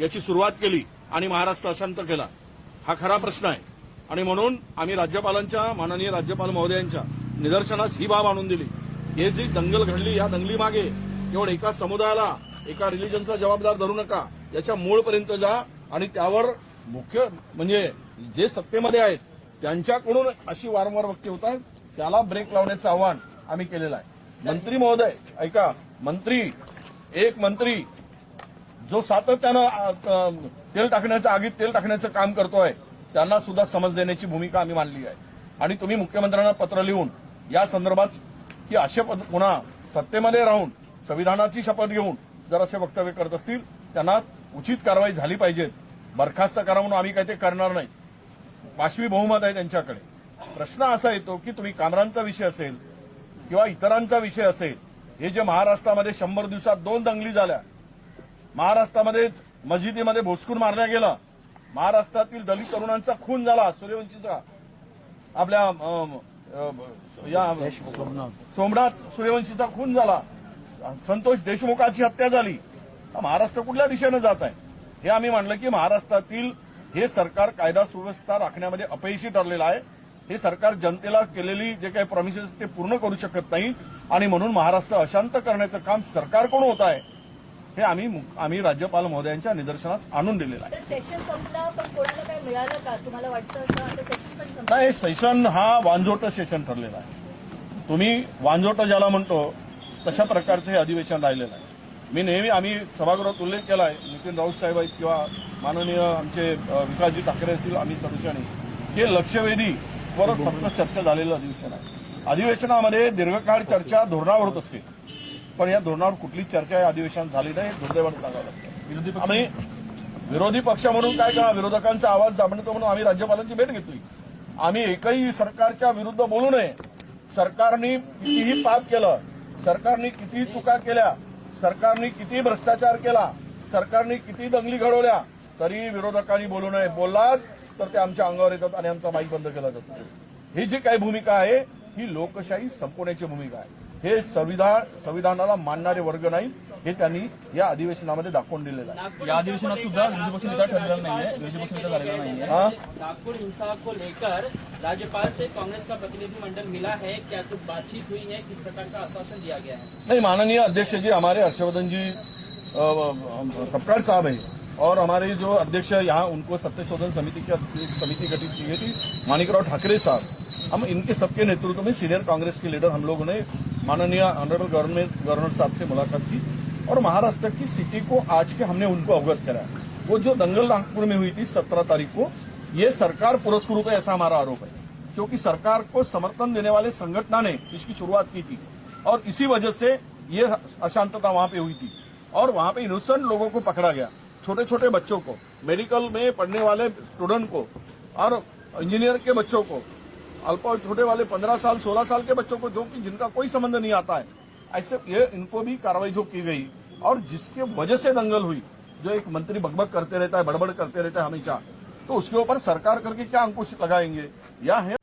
याची सुरुवात केली आणि महाराष्ट्र अशांत केला. हा खरा प्रश्न आहे. आणि म्हणून आम्ही राज्यपालांच्या माननीय राज्यपाल महोदयांच्या निदर्शनास ही बाब आणून दिली. हे जी दंगल घडली या दंगलीमागे केवळ एका समुदायाला एका रिलिजनचा जबाबदार धरू नका. याच्या मूळपर्यंत जा आणि त्यावर मुख्य म्हणजे जे सत्तेमध्ये आहेत त्यांच्याकडून अशी वारंवार वक्ती होत आहेत त्याला ब्रेक लावण्याचं आव्हान आम्ही केलेलं आहे. मंत्री महोदय ऐका मंत्री एक मंत्री जो सातत्यानं तेल टाकण्याचं आगीत तेल टाकण्याचं काम करतोय त्यांना सुद्धा समज देण्याची भूमिका आम्ही मांडली आहे. आणि तुम्ही मुख्यमंत्र्यांना पत्र लिहून या संदर्भात की असे पद पुन्हा सत्तेमध्ये राहून संविधानाची शपथ घेऊन जर असे वक्तव्य करत असतील त्यांना उचित कारवाई झाली पाहिजे. बरखास्त करा म्हणून आम्ही काही ते करणार नाही. पाशवी बहुमत आहे त्यांच्याकडे. प्रश्न असा येतो की तुम्ही कामरांचा विषय असेल किंवा इतरांचा विषय असेल हे जे महाराष्ट्रामध्ये शंभर दिवसात दोन दंगली झाल्या महाराष्ट्रामध्ये मस्जिदीमध्ये भोसकून मारल्या गेलं. महाराष्ट्रातील दलित तरुणांचा खून झाला सूर्यवंशीचा. आपल्या या सोमनाथ सूर्यवंशीचा खून झाला. संतोष देशमुखाची हत्या झाली. महाराष्ट्र कुठल्या दिशेनं जात आहे? हे आम्ही मांडलं की महाराष्ट्रातील हे सरकार कायदा सुव्यवस्था राखण्यामध्ये अपयशी ठरलेलं आहे. हे सरकार जनतेला केलेली जे काही प्रॉमिसेस ते पूर्ण करू शकत नाही. आणि म्हणून महाराष्ट्र अशांत करण्याचं काम सरकारकडून होत आहे. हे आम्ही आम्ही राज्यपाल महोदयांच्या निदर्शनास आणून दिलेलं आहे. नाही सेशन हा वांजोट सेशन ठरलेला आहे. तुम्ही वांजोट ज्याला म्हणतो तशा प्रकारचं हे अधिवेशन राहिलेलं आहे. मी नेहमी आम्ही सभागृहात उल्लेख केला आहे नितीन राऊत साहेब आहेत किंवा माननीय आमचे विकासजी ठाकरे असतील आम्ही सदस्यांनी. हे लक्षवेधी वर फक्त चर्चा झालेलं अधिवेशन आहे. अधिवेशनामध्ये दीर्घकाळ चर्चा धोरणावर होत असते. पण या धोरणावर कुठलीच चर्चा या अधिवेशनात झाली नाही हे दुर्दैवानं सांगावं लागतं. विरोधी पक्ष आम्ही विरोधी पक्ष म्हणून काय करा विरोधकांचा आवाज दाबणतो म्हणून आम्ही राज्यपालांची भेट घेतली. आम्ही एकही सरकारच्या विरुद्ध बोलू नये. सरकारने कितीही पाप केलं सरकारने कितीही चुका केल्या सरकारने किती भ्रष्टाचार केला सरकारने किती दंगली घडवल्या तरी विरोधकांनी बोलू नये. बोललात तर ते आमच्या अंगावर येतात आणि आमचा माईक बंद केला जातो. ही जी काही भूमिका आहे ही लोकशाही संपवण्याची भूमिका आहे. हे संविधान संविधानाला मानणारे वर्ग नाही हे त्यांनी या अधिवेशनामध्ये दाखवून दिलेलं आहे. या अधिवेशनात सुद्धा विरोधी पक्ष नेता ठरलेला नाहीये विरोधी पक्ष नेता झालेला नाहीये. हा? नागपुर हिंसा को लेकर राज्यपाल से कांग्रेस का प्रतिनिधिमंडल मिला है क्या कुछ बातचीत हुई है किस प्रकार का आश्वासन दिया गया है? नहीं माननीय अध्यक्ष जी हमारे हर्षवर्धन जी सबकार साहब है और हमारे जो अध्यक्ष यहाँ उनको सत्य शोधन समिति की समिति गठित की गई थी मानिकराव ठाकरे साहब। हम इनके सबके नेतृत्व में सीनियर कांग्रेस के लीडर हम लोगों ने माननीय ऑनरेबल गवर्नर गवर्नर साहब से मुलाकात की और महाराष्ट्र की स्थिति को आज के हमने उनको अवगत कराया वो जो दंगल नागपुर में हुई थी सत्रह तारीख को, ये सरकार पुरस्कृत है ऐसा हमारा आरोप है। क्योंकि सरकार को समर्थन देने वाले संगठना ने इसकी शुरुआत की थी और इसी वजह से ये अशांतता वहाँ पे हुई थी और वहाँ पे इनोसेंट लोगों को पकड़ा गया छोटे छोटे बच्चों को मेडिकल में पढ़ने वाले स्टूडेंट को और इंजीनियर के बच्चों को। अल्प और छोटे वाले पंद्रह साल, सोलह साल के बच्चों को जो कि जिनका कोई संबंध नहीं आता है, ऐसे ये इनको भी कार्रवाई जो की गई और जिसके वजह से दंगल हुई, जो एक मंत्री बकबक करते रहता है, बड़बड़ करते रहता है हमेशा तो उसके ऊपर सरकार करके क्या अंकुश लगाएँगे? या है